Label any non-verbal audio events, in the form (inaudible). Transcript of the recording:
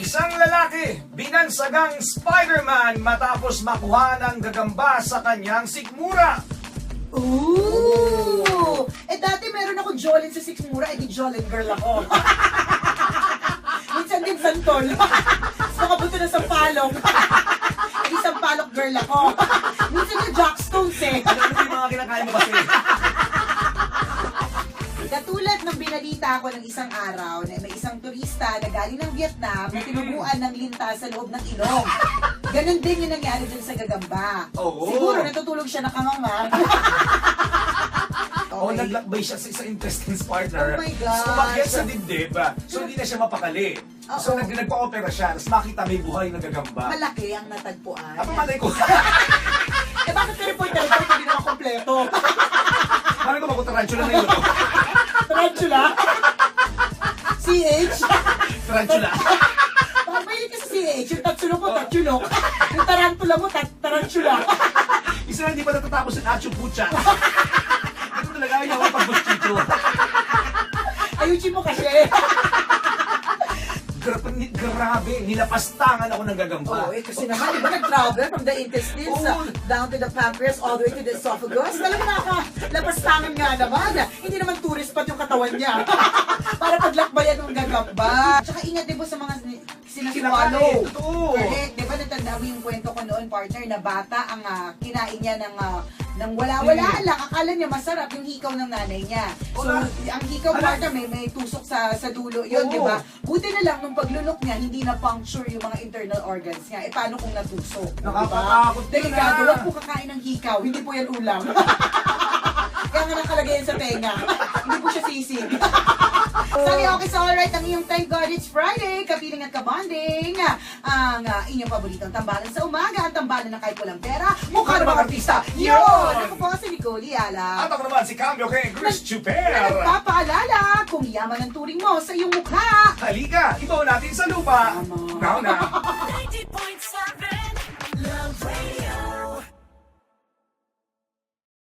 Isang lalaki, binansagang Spider-Man matapos makuha ng gagamba sa kanyang sikmura. Ooh! Eh dati meron ako Jolin sa Sixmura, eh di Jolin girl ako. (laughs) Minsan din Santol. (laughs) Buto na Sampalok. eh (laughs) di Sampalok girl ako. Minsan na Jackstones eh. Ano yung mga kinakain mo kasi? Ng binalita ko ng isang araw na may isang turista na galing ng Vietnam na tinubuan ng linta sa loob ng ilong. Ganon din yung nangyari dun sa gagamba. Oo. Siguro natutulog siya nakangamang. (laughs) O naglakbay siya sa isang intestines partner. Oh my gosh. Sumakyat sa dibdib. ah. So hindi na siya mapakali. So Oo. nag nagpa-opera siya. Tapos makita may buhay na gagamba. Malaki ang natagpuan. Apa malay ko? (laughs) Eh bakit na report hindi naman kompleto? Parang ko makutarantula na yun. Tarantula. (laughs) Bakit ba yun ka sa CH? Yung tatsulok mo, tatsulok. Yung tarantula mo, tat tarantula. (laughs) Isa na hindi pa natatapos yung Achu Pucha. (laughs) Ito talaga ayaw ang pagbuchito. Ayusin mo kasi. Gra- ni- grabe, nilapastangan ako ng gagamba. Oo, eh, kasi naman, di ba nag-travel from the intestines uh, down to the pancreas all the way to the esophagus? Talaga nakakalapastangan nga naman. Hindi naman tourist pa yung katawan niya. Para paglakbayan ng gagamba. Tsaka ingat din po sa mga sin- sinaswalo. Totoo. Correct. Di ba natanda mo yung kwento ko noon, partner, na bata ang ah, kinain niya ng, ah, ng wala-wala Hmm. lang. Akala niya masarap yung hikaw ng nanay niya. So, Wala. ang hikaw, Ala. partner, may, may tusok sa sa dulo. Yun, Oo. di ba? Buti na lang nung paglunok niya, hindi na puncture yung mga internal organs niya. Eh, paano kung natusok? Nakakatakot Diba? yun, Delikado, ah. huwag po kakain ng hikaw. Hindi po yan ulam. (laughs) Kaya nga nakalagay yan sa tenga. hindi po siya sisig. (laughs) Sabi, okay, so alright, ang iyong thank God it's Friday, kapiling at kabanding, ang uh, inyong paboritong tambalan sa umaga, ang tambalan na kahit walang pera, mukha ng mga artista, yun! Ako po si Nicole Yala. At ako naman si Cambio kay Chris Chuper. nagpapaalala kung yaman ang turing mo sa iyong mukha. Halika, ibaw natin sa lupa. Tama. Now na. (laughs)